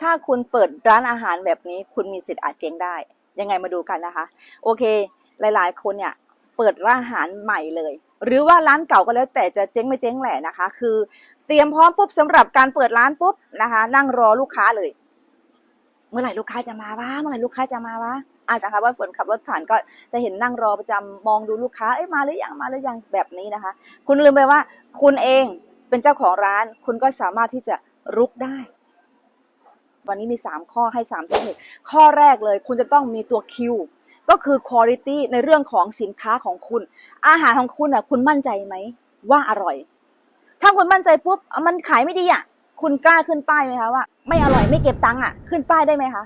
ถ้าคุณเปิดร้านอาหารแบบนี้ คุณมีสิทธิ์อาจเจ๊งได้ ยังไงมาดูกันนะคะ โอเค หลาย ๆ คนเนี่ยเปิดร้านอาหารใหม่เลย หรือว่าร้านเก่าก็แล้วแต่จะเจ๊งไม่เจ๊งแหละนะคะ คือเตรียมพร้อมปุ๊บสำหรับการเปิดร้านปุ๊บนะคะ นั่งรอลูกค้าเลย เมื่อไหร่ลูกค้าจะมาวะเมื่อไหร่ลูกค้าจะมาวะอาจจะค่ะว่าฝนขับรถผ่านก็จะเห็นนั่งรอประจำมองดูลูกค้าเอ้ยมาหรือยังมาหรือยังแบบนี้นะคะ คุณลืมไปว่า คุณเองเป็นเจ้าของร้าน คุณก็สามารถที่จะรุกได้ วันนี้มี 3 ข้อให้3เทคนิคข้อแรกเลย คุณจะต้องมีตัวคิวก็คือ quality ในเรื่องของสินค้าของคุณ อาหารของคุณอะคุณมั่นใจไหมว่าอร่อย ถ้าคุณมั่นใจปุ๊บมันขายไม่ดีอะคุณกล้าขึ้นป้ายไหมคะว่าไม่อร่อยไม่เก็บตังค์อะขึ้นป้ายได้ไหมคะ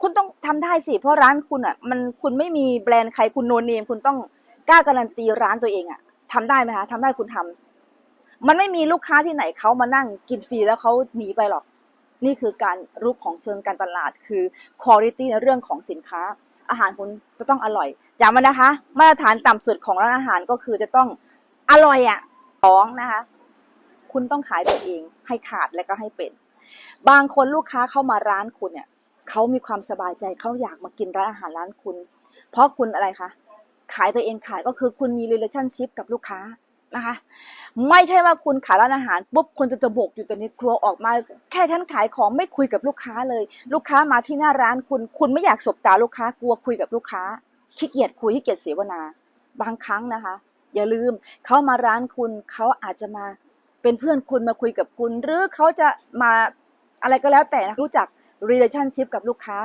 คุณต้องทำได้สิเพราะร้านคุณอะมันคุณไม่มีแบรนด์ใครคุณโนเนมคุณต้องกล้าการันตีร้านตัวเองอะทำได้ไหมคะทำได้คุณทำมันไม่มีลูกค้าที่ไหนเขามานั่งกินฟรีแล้วเขาหนีไปหรอก นี่คือการรุกของเชิงการตลาดคือ quality ในเรื่องของสินค้า อาหารคุณจะต้องอร่อยจำไว้นะคะ มาตรฐานต่ำสุดของร้านอาหารก็คือจะต้องอร่อยอะสองนะคะ คุณต้องขายตัวเองให้ขาดและก็ให้เป็น บางคนลูกค้าเข้ามาร้านคุณเนี่ยเขามีความสบายใจเขาอยากมากินร้านอาหารร้านคุณ เพราะคุณอะไรคะขายตัวเองขายก็คือคุณมี relationship กับลูกค้า นะคะ ไม่ใช่ว่าคุณขายร้านอาหารปุ๊บคุณจะจะบกอยู่แต่ในครัวออกมา แค่ฉันขายของไม่คุยกับลูกค้าเลย ลูกค้ามาที่หน้าร้านคุณ คุณไม่อยากสบตาลูกค้ากลัวคุยกับลูกค้าขี้เกียจคุยขี้เกียจเสวนา บางครั้งนะคะ อย่าลืมเขามาร้านคุณเขาอาจจะมาเป็นเพื่อนคุณมาคุยกับคุณ หรือเขาจะมาอะไรก็แล้วแต่นะรู้จัก relationship กับลูกค้า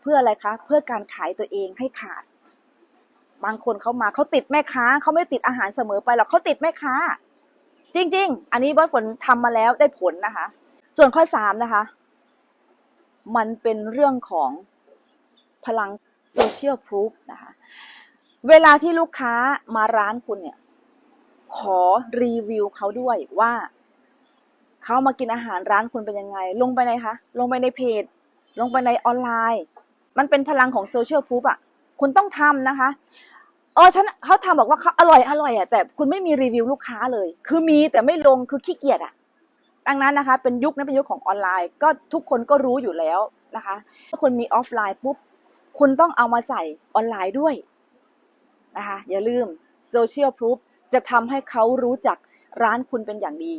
เพื่ออะไรคะ เพื่อการขายตัวเองให้ขาด บางคนเขามาเขาติดแม่ค้าเขาไม่ติดอาหารเสมอไปหรอกเขาติดแม่ค้า จริง ๆ อันนี้บอสฝนทำมาแล้วได้ผลนะคะ ส่วนข้อสามนะคะ มันเป็นเรื่องของพลังโซเชียลพ o ู f นะคะ เวลาที่ลูกค้ามาร้านคุณเนี่ย ขอรีวิวเขาด้วยว่าเขามากินอาหารร้านคุณเป็นยังไง ลงไปในคะลงไปในเพจ ลงไปในออนไลน์ มันเป็นพลังของโซเชียลพ o ู f อะ คุณต้องทำนะคะ เออฉันเขาทำบอกว่าเขาอร่อยอร่อยอะแต่คุณไม่มีรีวิวลูกค้าเลย คือมีแต่ไม่ลงคือขี้เกียจอะดังนั้นนะคะ เป็นยุคนั้นเป็นยุคของออนไลน์ ก็ทุกคนก็รู้อยู่แล้วนะคะถ้าคุณมีออฟไลน์ปุ๊บคุณต้องเอามาใส่ออนไลน์ด้วยนะคะอย่าลืมโซเชียลพ o ู f จะทำให้เขารู้จักร้านคุณเป็นอย่างดี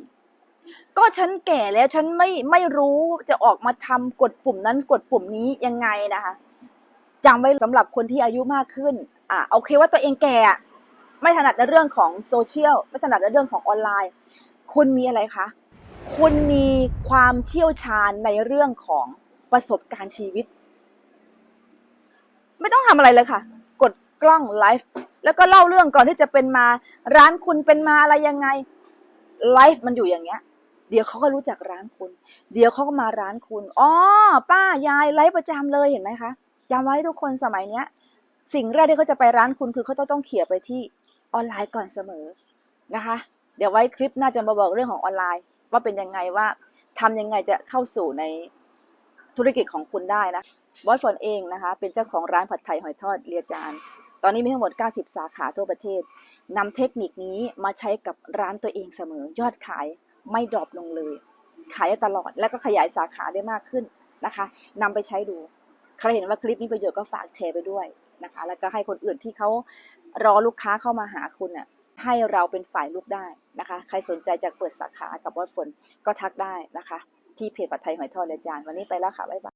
ก็ฉันแก่แล้วฉันไม่ไม่รู้จะออกมาทำกดปุ่มนั้นกดปุ่มนี้ยังไงนะคะจำไว้สำหรับคนที่อายุมากขึ้น อ่าโอเคว่าตัวเองแก่ไม่ถนัดในเรื่องของโซเชียลไม่ถนัดในเรื่องของออนไลน์ คุณมีอะไรคะคุณมีความเชี่ยวชาญในเรื่องของประสบการณ์ชีวิต ไม่ต้องทำอะไรเลยค่ะ กดกล้องไลฟ์แล้วก็เล่าเรื่องก่อนที่จะเป็นมา ร้านคุณเป็นมาอะไรยังไงไลฟ์มันอยู่อย่างเงี้ย เดี๋ยวเขาก็รู้จักร้านคุณ เดี๋ยวเขาก็มาร้านคุณอ๋อป้ายายไลฟ์ประจำเลยเห็นไหมคะจำไว้ทุกคนสมัยเนี้ย สิ่งแรกที่เขาจะไปร้านคุณคือเขาต้องต้องเขี่ยไปที่ออนไลน์ก่อนเสมอนะคะ เดี๋ยวไว้คลิปน่าจะมาบอกเรื่องของออนไลน์ ว่าเป็นยังไงว่าทำยังไงจะเข้าสู่ในธุรกิจของคุณได้นะบอสฝนเองนะคะ เป็นเจ้าของร้านผัดไทยหอยทอดเรียจาน ตอนนี้มีทั้งหมด 90 สาขาทั่วประเทศนำเทคนิคนี้มาใช้กับร้านตัวเองเสมอ ยอดขายไม่ดรอปลงเลย ขายได้ตลอดแล้วก็ขยายสาขาได้มากขึ้นนะคะนำไปใช้ดู ใครเห็นว่าคลิปนี้ประโยชน์ก็ฝากแชร์ไปด้วย นะคะ แล้วก็ให้คนอื่นที่เขารอลูกค้าเข้ามาหาคุณน่ะให้เราเป็นฝ่ายลูกได้นะคะ ใครสนใจจะเปิดสาขากับวัดฝนก็ทักได้นะคะ ที่เพจปัดไทยหอยทอดเละจาน วันนี้ไปแล้วค่ะ บ๊ายบาย